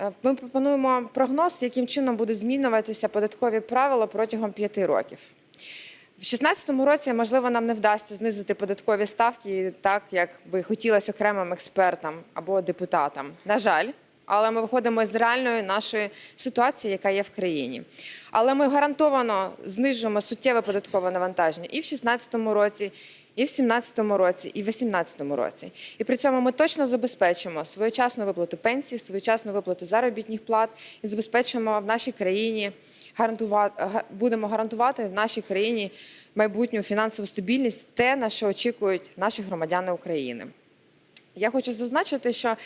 Е, Ми пропонуємо прогноз, яким чином будуть змінюватися податкові правила протягом п'яти років. В 2016 році, можливо, нам не вдасться знизити податкові ставки так, як би хотілося окремим експертам або депутатам. На жаль, але ми виходимо з реальної нашої ситуації, яка є в країні. Але ми гарантовано знижуємо суттєве податкове навантаження і в 2016 році, і в 2017 році, і в 2018 році. І при цьому ми точно забезпечимо своєчасну виплату пенсій, своєчасну виплату заробітних плат і забезпечимо в нашій країні гарантувати будемо гарантувати в нашій країні майбутню фінансову стабільність, те на що очікують наші громадяни України. Я хочу зазначити, що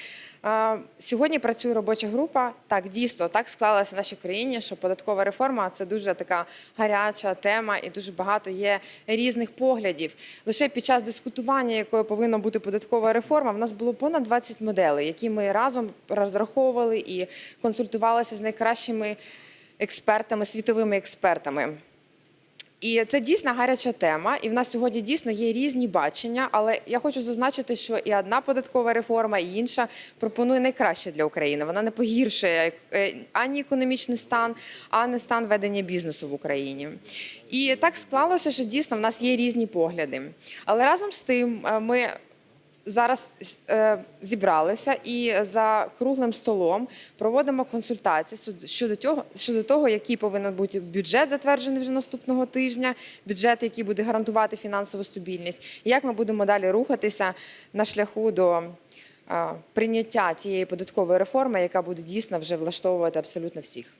е, сьогодні працює робоча група. Так, дійсно, так склалася в нашій країні, що податкова реформа це дуже така гаряча тема, і дуже багато є різних поглядів. Лише під час дискутування, якою повинна бути податкова реформа, в нас було понад 20 моделей, які ми разом розраховували і консультувалися з найкращими експертами, світовими експертами. І це дійсно гаряча тема. І в нас сьогодні дійсно є різні бачення. Але я хочу зазначити, що і одна податкова реформа, і інша пропонує найкраще для України. Вона не погіршує е, ані економічний стан, ані стан ведення бізнесу в Україні. І так склалося, що дійсно в нас є різні погляди. Але разом з тим е, ми зараз е, зібралися і за круглим столом проводимо консультації щодо того, щодо того, який повинен бути бюджет затверджений вже наступного тижня, бюджет, який буде гарантувати фінансову стабільність, і як ми будемо далі рухатися на шляху до е, прийняття тієї податкової реформи, яка буде дійсно вже влаштовувати абсолютно всіх.